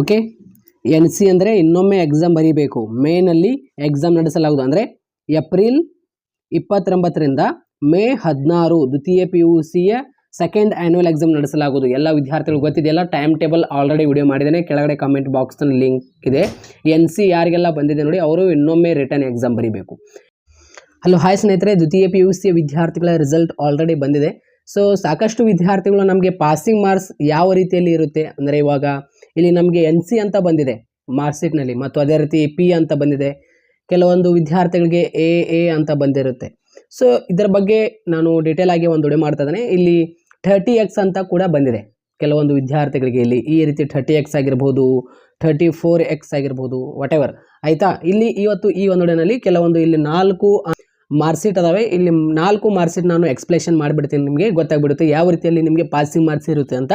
Okay N C ಅಂದರೆ ಇನ್ನೊಮ್ಮೆ exam ಬರೀಬೇಕು. ಮೇನಲ್ಲಿ ಎಕ್ಸಾಮ್ ನಡೆಸಲಾಗುವುದು. ಅಂದರೆ ಏಪ್ರಿಲ್ ಇಪ್ಪತ್ತೊಂಬತ್ತರಿಂದ ಮೇ ಹದಿನಾರು ದ್ವಿತೀಯ ಪಿ ಯು ಸಿಯ ಸೆಕೆಂಡ್ ಆ್ಯನ್ಯುವಲ್ ಎಕ್ಸಾಮ್ ನಡೆಸಲಾಗುವುದು. ಎಲ್ಲ ವಿದ್ಯಾರ್ಥಿಗಳು ಗೊತ್ತಿದೆಯಲ್ಲ ಟೈಮ್ ಟೇಬಲ್ ಆಲ್ರೆಡಿ ವಿಡಿಯೋ ಮಾಡಿದ್ದೇನೆ. ಕೆಳಗಡೆ ಕಮೆಂಟ್ ಬಾಕ್ಸ್ನಲ್ಲಿ ಲಿಂಕ್ ಇದೆ. ಎನ್ ಸಿ ಯಾರಿಗೆಲ್ಲ ಬಂದಿದೆ ನೋಡಿ, ಅವರು ಇನ್ನೊಮ್ಮೆ ರಿಟರ್ನ್ ಎಕ್ಸಾಮ್ ಬರೀಬೇಕು. ಹಲೋ ಹಾಯ್ ಸ್ನೇಹಿತರೆ. ದ್ವಿತೀಯ ಪಿ ಯು ಸಿಯ ವಿದ್ಯಾರ್ಥಿಗಳ ರಿಸಲ್ಟ್ ಆಲ್ರೆಡಿ ಬಂದಿದೆ. ಸೊ ಸಾಕಷ್ಟು ವಿದ್ಯಾರ್ಥಿಗಳು ನಮಗೆ ಪಾಸಿಂಗ್ ಮಾರ್ಕ್ಸ್ ಯಾವ ರೀತಿಯಲ್ಲಿ ಇರುತ್ತೆ? ಅಂದರೆ ಇವಾಗ ಇಲ್ಲಿ ನಮಗೆ ಎನ್ ಸಿ ಅಂತ ಬಂದಿದೆ ಮಾರ್ಕ್ಶೀಟ್ನಲ್ಲಿ ಮತ್ತು ಅದೇ ರೀತಿ ಪಿ ಅಂತ ಬಂದಿದೆ. ಕೆಲವೊಂದು ವಿದ್ಯಾರ್ಥಿಗಳಿಗೆ ಎ ಎ ಅಂತ ಬಂದಿರುತ್ತೆ. ಸೊ ಇದರ ಬಗ್ಗೆ ನಾನು ಡೀಟೇಲ್ ಆಗಿ ಒಂದು ವಿಡಿಯೋ ಮಾಡ್ತಾ ಇದ್ದೇನೆ. ಇಲ್ಲಿ ಥರ್ಟಿ ಎಕ್ಸ್ ಅಂತ ಕೂಡ ಬಂದಿದೆ. ಕೆಲವೊಂದು ವಿದ್ಯಾರ್ಥಿಗಳಿಗೆ ಇಲ್ಲಿ ಈ ರೀತಿ ಥರ್ಟಿ ಎಕ್ಸ್ ಆಗಿರ್ಬೋದು ಥರ್ಟಿ ಫೋರ್ ಎಕ್ಸ್ ಆಗಿರ್ಬೋದು ವಾಟ್ ಎವರ್ ಆಯಿತಾ? ಇಲ್ಲಿ ಇವತ್ತು ಈ ಒಂದು ವಿಡಿಯೋನಲ್ಲಿ ಕೆಲವೊಂದು ಇಲ್ಲಿ ನಾಲ್ಕು ಮಾರ್ಕ್ಸೀಟ್ ಅದಾವೆ. ಇಲ್ಲಿ ನಾಲ್ಕು ಮಾರ್ಕ್ಸೀಟ್ ನಾನು ಎಕ್ಸ್ಪ್ಲೇಷನ್ ಮಾಡಿಬಿಡ್ತೀನಿ ನಿಮಗೆ. ಗೊತ್ತಾಗ್ಬಿಡುತ್ತೆ ಯಾವ ರೀತಿಯಲ್ಲಿ ನಿಮಗೆ ಪಾಸಿಂಗ್ ಮಾರ್ಕ್ಸ್ ಇರುತ್ತೆ ಅಂತ.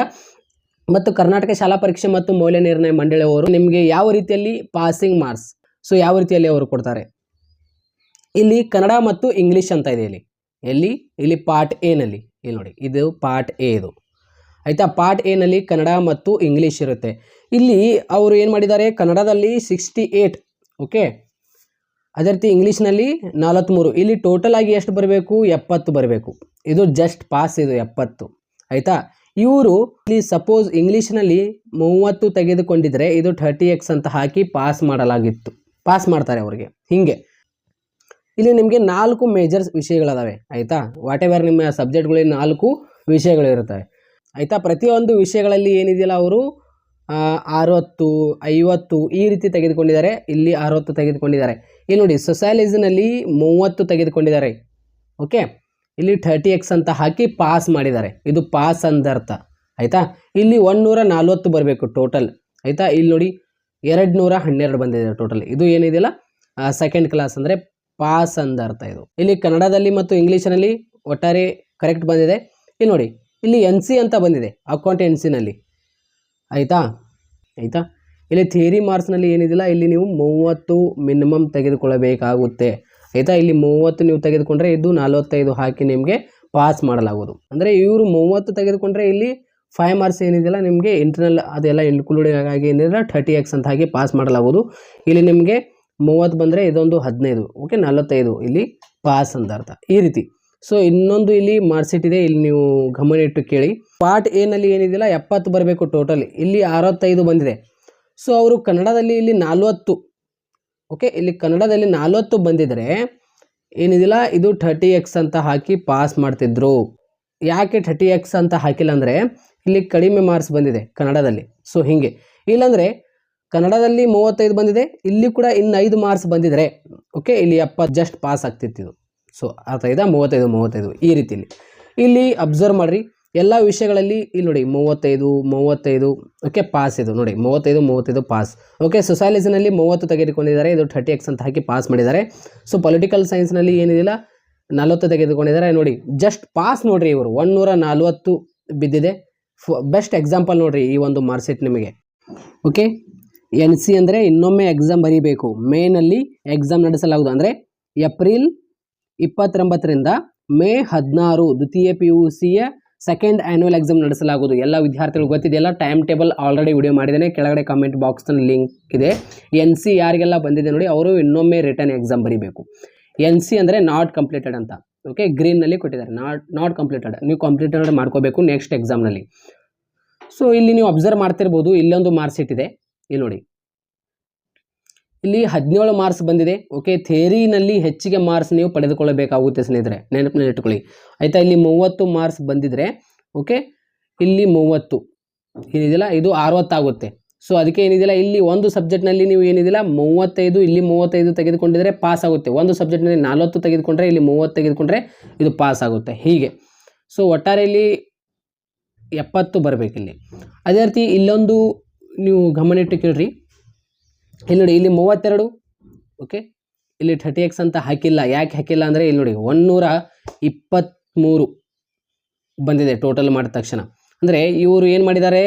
ಮತ್ತು ಕರ್ನಾಟಕ ಶಾಲಾ ಪರೀಕ್ಷೆ ಮತ್ತು ಮೌಲ್ಯ ನಿರ್ಣಯ ಮಂಡಳಿಯವರು ನಿಮಗೆ ಯಾವ ರೀತಿಯಲ್ಲಿ ಪಾಸಿಂಗ್ ಮಾರ್ಕ್ಸ್ ಸೊ ಯಾವ ರೀತಿಯಲ್ಲಿ ಅವರು ಕೊಡ್ತಾರೆ? ಇಲ್ಲಿ ಕನ್ನಡ ಮತ್ತು ಇಂಗ್ಲೀಷ್ ಅಂತ ಇದೆ ಇಲ್ಲಿ. ಎಲ್ಲಿ? ಇಲ್ಲಿ ಪಾರ್ಟ್ ಎನಲ್ಲಿ ಇಲ್ಲಿ ನೋಡಿ. ಇದು ಪಾರ್ಟ್ ಎ ಇದು. ಆಯಿತಾ? ಪಾರ್ಟ್ ಎನಲ್ಲಿ ಕನ್ನಡ ಮತ್ತು ಇಂಗ್ಲೀಷ್ ಇರುತ್ತೆ. ಇಲ್ಲಿ ಅವರು ಏನು ಮಾಡಿದ್ದಾರೆ? ಕನ್ನಡದಲ್ಲಿ ಸಿಕ್ಸ್ಟಿ ಏಯ್ಟ್ ಓಕೆ ಅದೇ ರೀತಿ ಇಂಗ್ಲೀಷ್ನಲ್ಲಿ ನಲವತ್ತ್ಮೂರು ಇಲ್ಲಿ ಟೋಟಲ್ ಆಗಿ ಎಷ್ಟು ಬರಬೇಕು? ಎಪ್ಪತ್ತು ಬರಬೇಕು. ಇದು ಜಸ್ಟ್ ಪಾಸ್ ಇದು ಎಪ್ಪತ್ತು. ಆಯಿತಾ? ಇವರು ಇಲ್ಲಿ ಸಪೋಸ್ ಇಂಗ್ಲೀಷ್ನಲ್ಲಿ ಮೂವತ್ತು ತೆಗೆದುಕೊಂಡಿದ್ರೆ ಇದು ಥರ್ಟಿ ಎಕ್ಸ್ ಅಂತ ಹಾಕಿ ಪಾಸ್ ಮಾಡಲಾಗಿತ್ತು. ಪಾಸ್ ಮಾಡ್ತಾರೆ ಅವರಿಗೆ. ಹೀಗೆ. ಇಲ್ಲಿ ನಿಮಗೆ ನಾಲ್ಕು ಮೇಜರ್ ವಿಷಯಗಳದಾವೆ. ಆಯಿತಾ? ವಾಟ್ ಎವರ್ ನಿಮ್ಮ ಸಬ್ಜೆಕ್ಟ್ಗಳಲ್ಲಿ ನಾಲ್ಕು ವಿಷಯಗಳಿರುತ್ತವೆ ಆಯಿತಾ? ಪ್ರತಿಯೊಂದು ವಿಷಯಗಳಲ್ಲಿ ಏನಿದೆಯಲ್ಲ ಅವರು? ಅರವತ್ತು, ಐವತ್ತು ಈ ರೀತಿ ತೆಗೆದುಕೊಂಡಿದ್ದಾರೆ. ಇಲ್ಲಿ ಅರವತ್ತು ತೆಗೆದುಕೊಂಡಿದ್ದಾರೆ. ಇಲ್ಲಿ ನೋಡಿ ಸೊಸಾಲಿಸಿನಲ್ಲಿ ಮೂವತ್ತು ತೆಗೆದುಕೊಂಡಿದ್ದಾರೆ. ಓಕೆ ಇಲ್ಲಿ ಥರ್ಟಿ ಎಕ್ಸ್ ಅಂತ ಹಾಕಿ ಪಾಸ್ ಮಾಡಿದ್ದಾರೆ. ಇದು ಪಾಸ್ ಅಂದರ್ಥ. ಆಯಿತಾ? ಇಲ್ಲಿ ಒಂದುನೂರ ನಲ್ವತ್ತು ಬರಬೇಕು ಟೋಟಲ್ ಆಯಿತಾ? ಇಲ್ಲಿ ನೋಡಿ ಎರಡು ನೂರ ಹನ್ನೆರಡು ಬಂದಿದೆ ಟೋಟಲ್ ಇದು ಏನಿದೆಯಲ್ಲ? ಸೆಕೆಂಡ್ ಕ್ಲಾಸ್ ಅಂದರೆ ಪಾಸ್ ಅಂದರ್ಥ ಇದು. ಇಲ್ಲಿ ಕನ್ನಡದಲ್ಲಿ ಮತ್ತು ಇಂಗ್ಲೀಷಿನಲ್ಲಿ ಒಟ್ಟಾರೆ ಕರೆಕ್ಟ್ ಬಂದಿದೆ. ಇಲ್ಲಿ ನೋಡಿ, ಇಲ್ಲಿ ಎನ್ ಅಂತ ಬಂದಿದೆ ಅಕೌಂಟೆನ್ಸಿನಲ್ಲಿ ಆಯಿತಾ? ಆಯಿತಾ? ಇಲ್ಲಿ ಥಿಯರಿ ಮಾರ್ಕ್ಸ್ನಲ್ಲಿ ಏನಿದಿಲ್ಲ ಇಲ್ಲಿ ನೀವು ಮೂವತ್ತು ಮಿನಿಮಮ್ ತೆಗೆದುಕೊಳ್ಳಬೇಕಾಗುತ್ತೆ. ಆಯಿತಾ ಇಲ್ಲಿ ಮೂವತ್ತು ನೀವು ತೆಗೆದುಕೊಂಡ್ರೆ ಇದು ನಲವತ್ತೈದು ಹಾಕಿ ನಿಮಗೆ ಪಾಸ್ ಮಾಡಲಾಗುವುದು. ಅಂದರೆ ಇವರು ಮೂವತ್ತು ತೆಗೆದುಕೊಂಡ್ರೆ ಇಲ್ಲಿ ಫೈವ್ ಮಾರ್ಕ್ಸ್ ಏನಿದೆಯಲ್ಲ, ನಿಮಗೆ ಇಂಟರ್ನಲ್ ಅದೆಲ್ಲ ಇನ್ಕ್ಲೂಡ್ ಆಗಿ ಏನಿದೆ ಥರ್ಟಿ ಎಕ್ಸ್ ಅಂತ ಹಾಕಿ ಪಾಸ್ ಮಾಡಲಾಗುವುದು. ಇಲ್ಲಿ ನಿಮಗೆ ಮೂವತ್ತು ಬಂದರೆ ಇದೊಂದು ಹದಿನೈದು ಓಕೆ ನಲವತ್ತೈದು ಇಲ್ಲಿ ಪಾಸ್ ಅಂತ ಅರ್ಥ. ಈ ರೀತಿ. ಸೊ ಇನ್ನೊಂದು ಇಲ್ಲಿ ಮಾರ್ಕ್ಸೀಟ್ ಇದೆ, ಇಲ್ಲಿ ನೀವು ಗಮನ ಇಟ್ಟು ಕೇಳಿ ಪಾರ್ಟ್ ಎನಲ್ಲಿ ಏನಿದೆಯಲ್ಲ, ಎಪ್ಪತ್ತು ಬರಬೇಕು ಟೋಟಲ್ ಇಲ್ಲಿ ಅರವತ್ತೈದು ಬಂದಿದೆ. ಸೊ ಅವರು ಕನ್ನಡದಲ್ಲಿ ಇಲ್ಲಿ ನಲ್ವತ್ತು ಓಕೆ ಇಲ್ಲಿ ಕನ್ನಡದಲ್ಲಿ ನಲ್ವತ್ತು ಬಂದಿದ್ದರೆ ಏನಿದಿಲ್ಲ, ಇದು ಥರ್ಟಿ ಎಕ್ಸ್ ಅಂತ ಹಾಕಿ ಪಾಸ್ ಮಾಡ್ತಿದ್ರು. ಯಾಕೆ ಥರ್ಟಿ ಎಕ್ಸ್ ಅಂತ ಹಾಕಿಲ್ಲ ಅಂದರೆ, ಇಲ್ಲಿ ಕಡಿಮೆ ಮಾರ್ಕ್ಸ್ ಬಂದಿದೆ ಕನ್ನಡದಲ್ಲಿ. ಸೊ ಹೀಗೆ. ಇಲ್ಲಾಂದರೆ ಕನ್ನಡದಲ್ಲಿ ಮೂವತ್ತೈದು ಬಂದಿದೆ, ಇಲ್ಲಿ ಕೂಡ ಇನ್ನು ಐದು ಮಾರ್ಕ್ಸ್ ಬಂದಿದ್ರೆ ಓಕೆ ಇಲ್ಲಿ ಎಪ್ಪತ್ತು ಜಸ್ಟ್ ಪಾಸ್ ಆಗ್ತಿತ್ತು ಇದು. ಸೊ ಅರ್ಥ ಇದೆ, ಮೂವತ್ತೈದು ಮೂವತ್ತೈದು ಈ ರೀತಿಯಲ್ಲಿ. ಇಲ್ಲಿ ಅಬ್ಸರ್ವ್ ಮಾಡಿರಿ. ಎಲ್ಲ ವಿಷಯಗಳಲ್ಲಿ ಇಲ್ಲಿ ನೋಡಿ, ಮೂವತ್ತೈದು ಮೂವತ್ತೈದು ಓಕೆ ಪಾಸ್ ಇದು ನೋಡಿ, ಮೂವತ್ತೈದು ಮೂವತ್ತೈದು ಪಾಸ್ ಓಕೆ ಸೊಸಾಲಜಿನಲ್ಲಿ ಮೂವತ್ತು ತೆಗೆದುಕೊಂಡಿದ್ದಾರೆ, ಇದು ಥರ್ಟಿ ಎಕ್ಸ್ ಅಂತ ಹಾಕಿ ಪಾಸ್ ಮಾಡಿದ್ದಾರೆ. ಸೊ ಪೊಲಿಟಿಕಲ್ ಸೈನ್ಸ್ನಲ್ಲಿ ಏನಿದಿಲ್ಲ, ನಲವತ್ತು ತೆಗೆದುಕೊಂಡಿದ್ದಾರೆ. ನೋಡಿ ಜಸ್ಟ್ ಪಾಸ್ ನೋಡ್ರಿ ಇವರು ಒನ್ನೂರ ನಲ್ವತ್ತು ಬಿದ್ದಿದೆ ಬೆಸ್ಟ್ ಎಕ್ಸಾಂಪಲ್ ನೋಡ್ರಿ ಈ ಒಂದು ಮಾರ್ಕ್ಸೀಟ್ ನಿಮಗೆ. ಓಕೆ ಎನ್ ಸಿ ಅಂದರೆ ಇನ್ನೊಮ್ಮೆ ಎಕ್ಸಾಮ್ ಬರೀಬೇಕು. ಮೇನಲ್ಲಿ ಎಕ್ಸಾಮ್ ನಡೆಸಲಾಗುವುದು. ಅಂದರೆ ಏಪ್ರಿಲ್ ಇಪ್ಪತ್ತೊಂಬತ್ತರಿಂದ ಮೇ ಹದಿನಾರು, ದ್ವಿತೀಯ ಪಿ ಯು ಸಿಯ ಸೆಕೆಂಡ್ ಆ್ಯನ್ಯುವಲ್ ಎಕ್ಸಾಮ್ ನಡೆಸಲಾಗುವುದು. ಎಲ್ಲ ವಿದ್ಯಾರ್ಥಿಗಳು ಗೊತ್ತಿದೆಯಲ್ಲ? ಟೈಮ್ ಟೇಬಲ್ ಆಲ್ರೆಡಿ ವಿಡಿಯೋ ಮಾಡಿದ್ದೇನೆ. ಕೆಳಗಡೆ ಕಮೆಂಟ್ ಬಾಕ್ಸ್ನಲ್ಲಿ ಲಿಂಕ್ ಇದೆ. ಎನ್ ಸಿ ಯಾರಿಗೆಲ್ಲ ಬಂದಿದೆ ನೋಡಿ, ಅವರು ಇನ್ನೊಮ್ಮೆ ರಿಟರ್ನ್ ಎಕ್ಸಾಮ್ ಬರೀಬೇಕು. ಎನ್ ಸಿ ಅಂದರೆ ನಾಟ್ ಕಂಪ್ಲೀಟೆಡ್ ಅಂತ. ಓಕೆ ಗ್ರೀನ್ನಲ್ಲಿ ಕೊಟ್ಟಿದ್ದಾರೆ. ನಾಟ್ ನಾಟ್ ಕಂಪ್ಲೀಟೆಡ್ ನೀವು ಕಂಪ್ಲೀಟೆಡ್ ಮಾಡ್ಕೋಬೇಕು ನೆಕ್ಸ್ಟ್ ಎಕ್ಸಾಮ್ನಲ್ಲಿ ಸೊ ಇಲ್ಲಿ ನೀವು ಅಬ್ಸರ್ವ್ ಮಾಡ್ತಿರ್ಬೋದು. ಇಲ್ಲೊಂದು ಮಾರ್ಕ್ಸ್ ಇದೆ. ಇಲ್ಲಿ ನೋಡಿ. ಇಲ್ಲಿ ಹದಿನೇಳು ಮಾರ್ಕ್ಸ್ ಬಂದಿದೆ. ಓಕೆ ಥೇರಿನಲ್ಲಿ ಹೆಚ್ಚಿಗೆ ಮಾರ್ಕ್ಸ್ ನೀವು ಪಡೆದುಕೊಳ್ಳಬೇಕಾಗುತ್ತೆ ಸ್ನೇಹಿತರೆ. ನೆನಪಿನಲ್ಲಿ ಇಟ್ಕೊಳ್ಳಿ ಆಯಿತಾ, ಇಲ್ಲಿ ಮೂವತ್ತು ಮಾರ್ಕ್ಸ್ ಬಂದಿದ್ರೆ ಓಕೆ ಇಲ್ಲಿ ಮೂವತ್ತು. ಏನಿದೆಯಲ್ಲ ಇದು ಅರವತ್ತಾಗುತ್ತೆ. ಸೊ ಅದಕ್ಕೆ ಏನಿದೆಯಲ್ಲ ಇಲ್ಲಿ ಒಂದು ಸಬ್ಜೆಕ್ಟ್ನಲ್ಲಿ ನೀವು ಏನಿದೆಯಲ್ಲ ಮೂವತ್ತೈದು, ಇಲ್ಲಿ ಮೂವತ್ತೈದು ತೆಗೆದುಕೊಂಡಿದ್ರೆ ಪಾಸ್ ಆಗುತ್ತೆ. ಒಂದು ಸಬ್ಜೆಕ್ಟ್ನಲ್ಲಿ ನಲವತ್ತು ತೆಗೆದುಕೊಂಡ್ರೆ, ಇಲ್ಲಿ ಮೂವತ್ತು ತೆಗೆದುಕೊಂಡ್ರೆ ಇದು ಪಾಸ್ ಆಗುತ್ತೆ. ಹೀಗೆ. ಸೊ ಒಟ್ಟಾರೆ ಇಲ್ಲಿ ಎಪ್ಪತ್ತು ಬರಬೇಕಿಲ್ಲಿ. ಅದೇ ರೀತಿ ಇಲ್ಲೊಂದು ನೀವು ಗಮನಿಟ್ಟು ಕೇಳ್ರಿ. ಇಲ್ಲಿ ನೋಡಿ, ಇಲ್ಲಿ ಮೂವತ್ತೆರಡು ಓಕೆ ಇಲ್ಲಿ ಥರ್ಟಿ ಎಕ್ಸ್ ಅಂತ ಹಾಕಿಲ್ಲ. ಯಾಕೆ ಹಾಕಿಲ್ಲ ಅಂದರೆ, ಇಲ್ಲಿ ನೋಡಿ ಒನ್ನೂರ ಇಪ್ಪತ್ತ್ಮೂರು ಬಂದಿದೆ ಟೋಟಲ್ ಮಾಡಿದ ತಕ್ಷಣ. ಅಂದರೆ, ಇವರು ಏನು ಮಾಡಿದ್ದಾರೆ?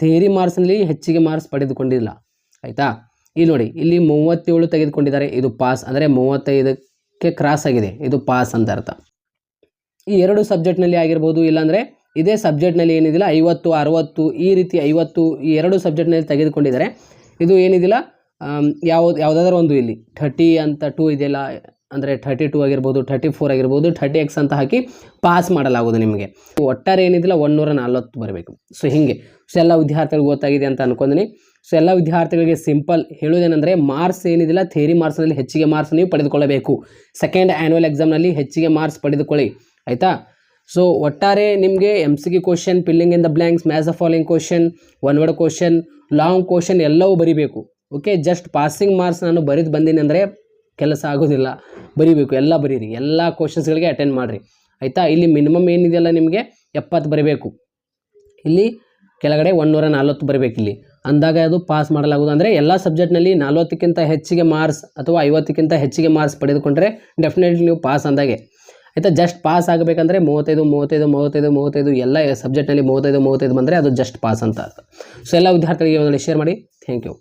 ಥೇರಿ ಮಾರ್ಕ್ಸ್ನಲ್ಲಿ ಹೆಚ್ಚಿಗೆ ಮಾರ್ಕ್ಸ್ ಪಡೆದುಕೊಂಡಿಲ್ಲ. ಆಯಿತಾ? ಇಲ್ಲಿ ನೋಡಿ, ಇಲ್ಲಿ ಮೂವತ್ತೇಳು ತೆಗೆದುಕೊಂಡಿದ್ದಾರೆ, ಇದು ಪಾಸ್ ಅಂದರೆ, ಮೂವತ್ತೈದಕ್ಕೆ ಕ್ರಾಸ್ ಆಗಿದೆ, ಇದು ಪಾಸ್ ಅಂತ ಅರ್ಥ. ಈ ಎರಡು ಸಬ್ಜೆಕ್ಟ್ನಲ್ಲಿ ಆಗಿರ್ಬೋದು ಇಲ್ಲಾಂದರೆ ಇದೇ ಸಬ್ಜೆಕ್ಟ್ನಲ್ಲಿ ಏನಿದಿಲ್ಲ, ಐವತ್ತು, ಅರವತ್ತು, ಈ ರೀತಿ ಐವತ್ತು ಈ ಎರಡು ಸಬ್ಜೆಕ್ಟ್ನಲ್ಲಿ ತೆಗೆದುಕೊಂಡಿದ್ದಾರೆ. ಇದು ಏನಿದಿಲ್ಲ ಯಾವ್ದು, ಯಾವುದಾದ್ರೂ ಒಂದು ಇಲ್ಲಿ. ಥರ್ಟಿ ಅಂತ ಟೂ ಇದೆಯಲ್ಲ, ಅಂದರೆ ಥರ್ಟಿ ಟೂ ಆಗಿರ್ಬೋದು ಥರ್ಟಿ ಫೋರ್ ಆಗಿರ್ಬೋದು ಥರ್ಟಿ ಎಕ್ಸ್ ಅಂತ ಹಾಕಿ ಪಾಸ್ ಮಾಡಲಾಗೋದು ನಿಮಗೆ. ಒಟ್ಟಾರೆ ಏನಿದಿಲ್ಲ ಒನ್ನೂರ ನಲ್ವತ್ತು ಬರಬೇಕು. ಸೊ ಹೀಗೆ. ಸೊ ಎಲ್ಲ ವಿದ್ಯಾರ್ಥಿಗಳಿಗೆ ಗೊತ್ತಾಗಿದೆ ಅಂತ ಅನ್ಕೊಂಡಿನಿ. ಸೊ ಎಲ್ಲ ವಿದ್ಯಾರ್ಥಿಗಳಿಗೆ ಸಿಂಪಲ್ ಹೇಳೋದೇನೆಂದರೆ ಮಾರ್ಕ್ಸ್ ಏನಿದಿಲ್ಲ ಥೇರಿ ಮಾರ್ಕ್ಸ್ನಲ್ಲಿ ಹೆಚ್ಚಿಗೆ ಮಾರ್ಕ್ಸ್ ನೀವು ಪಡೆದುಕೊಳ್ಳಬೇಕು. ಸೆಕೆಂಡ್ ಆ್ಯನ್ಯುವಲ್ ಎಕ್ಸಾಮ್ನಲ್ಲಿ ಹೆಚ್ಚಿಗೆ ಮಾರ್ಕ್ಸ್ ಪಡೆದುಕೊಳ್ಳಿ. ಆಯಿತಾ? ಸೊ ಒಟ್ಟಾರೆ ನಿಮಗೆ M C Q question filling in the blanks mass of following question one word question long question ಎಲ್ಲವೂ ಬರಿಬೇಕು. ಓಕೆ ಜಸ್ಟ್ ಪಾಸಿಂಗ್ ಮಾರ್ಕ್ಸ್ ನಾನು ಬರೆದು ಬಂದೀನಿ ಅಂದರೆ ಕೆಲಸ ಆಗೋದಿಲ್ಲ. ಬರಿಬೇಕು. ಎಲ್ಲ ಬರೀರಿ. ಎಲ್ಲ ಕ್ವಶನ್ಸ್ಗಳಿಗೆ ಅಟೆಂಡ್ ಮಾಡಿರಿ. ಆಯಿತಾ? ಇಲ್ಲಿ ಮಿನಿಮಮ್ ಏನಿದೆಯಲ್ಲ ನಿಮಗೆ? ಎಪ್ಪತ್ತು ಬರಬೇಕು. ಇಲ್ಲಿ ಕೆಳಗಡೆ ಒಂದೂರ ನಲ್ವತ್ತು ಬರಬೇಕು ಇಲ್ಲಿ. ಅಂದಾಗ ಅದು ಪಾಸ್ ಮಾಡಲಾಗುವುದು. ಅಂದರೆ ಎಲ್ಲ ಸಬ್ಜೆಕ್ಟ್ನಲ್ಲಿ ನಲ್ವತ್ತಕ್ಕಿಂತ ಹೆಚ್ಚಿಗೆ ಮಾರ್ಕ್ಸ್ ಅಥವಾ ಐವತ್ತಕ್ಕಿಂತ ಹೆಚ್ಚಿಗೆ ಮಾರ್ಕ್ಸ್ ಪಡೆದುಕೊಂಡ್ರೆ ಡೆಫಿನೆಟ್ಲಿ ನೀವು ಪಾಸ್ ಅಂದಾಗೆ. ಆಯಿತಾ? ಜಸ್ಟ್ ಪಾಸ್ ಆಗಬೇಕಂದ್ರೆ ಮೂವತ್ತೈದು ಮೂವತ್ತೈದು ಮೂವತ್ತೈದು ಮೂವತ್ತೈದು, ಎಲ್ಲ ಸಬ್ಜೆಕ್ಟ್ನಲ್ಲಿ ಮೂವತ್ತೈದು ಮೂವತ್ತೈದು ಬಂದರೆ ಅದು ಜಸ್ಟ್ ಪಾಸ್ ಅಂತ ಸೊ ಎಲ್ಲ ವಿದ್ಯಾರ್ಥಿಗಳಿಗೆ ಒಂದು ಶೇರ್ ಮಾಡಿ. Thank you